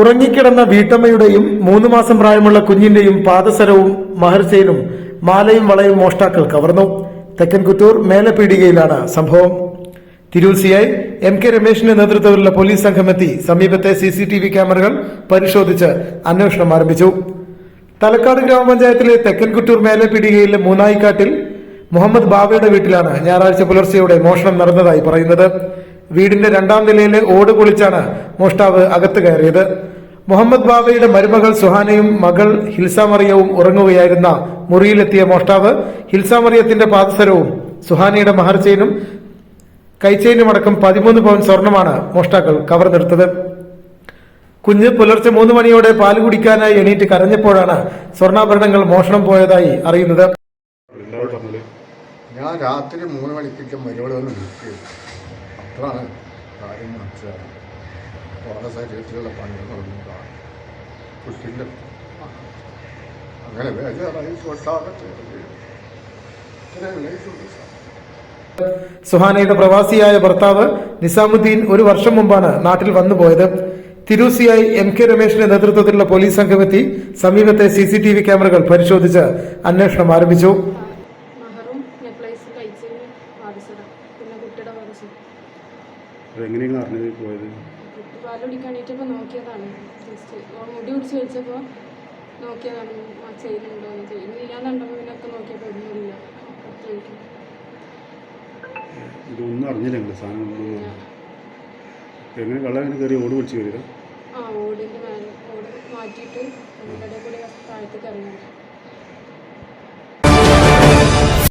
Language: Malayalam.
ഉറങ്ങിക്കിടന്ന വീട്ടമ്മയുടെയും മൂന്ന് മാസം പ്രായമുള്ള കുഞ്ഞിന്റെയും പാദസരവും മഹർസേനും മാലയും വളയും മോഷ്ടാക്കൾ കവർന്നു. തെക്കൻ കുത്തൂർ മേലപീടികയിലാണ് സംഭവം. Tirur C I M K രമേശിന്റെ നേതൃത്വത്തിലുള്ള പോലീസ് സംഘമെത്തി സമീപത്തെ സി സി ടി വി ക്യാമറകൾ പരിശോധിച്ച് അന്വേഷണം ആരംഭിച്ചു. തലക്കാട് ഗ്രാമപഞ്ചായത്തിലെ തെക്കൻ കുറ്റൂർ മേലപീടികയിലെ മൂന്നായിക്കാട്ടിൽ മുഹമ്മദ് ബാബയുടെ വീട്ടിലാണ് ഞായറാഴ്ച പുലർച്ചെയോടെ മോഷണം നടന്നതായി പറയുന്നത്. വീടിന്റെ രണ്ടാം നിലയിലെ ഓട് കുളിച്ചാണ് മോഷ്ടാവ് അകത്ത് കയറിയത്. മുഹമ്മദ് ബാബയുടെ മരുമകൾ സുഹാനയും മകൾ ഹിൽസാമറിയവും ഉറങ്ങുകയായിരുന്ന മുറിയിലെത്തിയ മോഷ്ടാവ് ഹിൽസാമറിയത്തിന്റെ പാദസരവും സുഹാനയുടെ മഹർച്ചെയിനും കൈച്ചെയിനും അടക്കം പതിമൂന്ന് പവൻ സ്വർണമാണ് മോഷ്ടാക്കൾ കവർന്നെടുത്തത്. കുഞ്ഞ് പുലർച്ചെ മൂന്ന് മണിയോടെ പാൽ കുടിക്കാനായി എണീറ്റ് കരഞ്ഞപ്പോഴാണ് സ്വർണാഭരണങ്ങൾ മോഷണം പോയതായി അറിയുന്നത്. ഞാൻ രാത്രി മൂന്ന് മണിക്കൊക്കെ മരുവളെ അപ്പോഴാണ് കാര്യം മനസ്സിലായത് ഓരോ ശരീരത്തിലുള്ള പണികളൊന്നും കാണും കുട്ടിന്റെ അങ്ങനെ ബേജാറായി കൊട്ടാകട്ടെ സുഹാനയുടെ പ്രവാസിയായ ഭർത്താവ് നിസാമുദ്ദീൻ ഒരു വർഷം മുമ്പാണ് നാട്ടിൽ വന്നുപോയത് തിരൂസിയായി എം കെ രമേശിന്റെ നേതൃത്വത്തിലുള്ള പോലീസ് സംഘമെത്തി സമീപത്തെ സി സി ടി വി ക്യാമറകൾ പരിശോധിച്ച് അന്വേഷണം ആരംഭിച്ചു. അതെങ്ങനെയാണ് അറിഞ്ഞത് പോയത്? നോക്കിയതാണ്. ജസ്റ്റ് മുടി പിടിച്ച് എന്ന് നോക്കിയപ്പോൾ ഇതൊന്നും അറിഞ്ഞില്ല നിങ്ങൾ സാധനം എങ്ങനെ വെള്ളം എങ്ങനെ കയറി ഓട് പിടിച്ചു വരിക ആ ഓടിന്റെ മേലെ ഓട് മാറ്റിയിട്ട് അതിന്റെ കൂടി താഴത്തേക്ക് ഇറങ്ങി.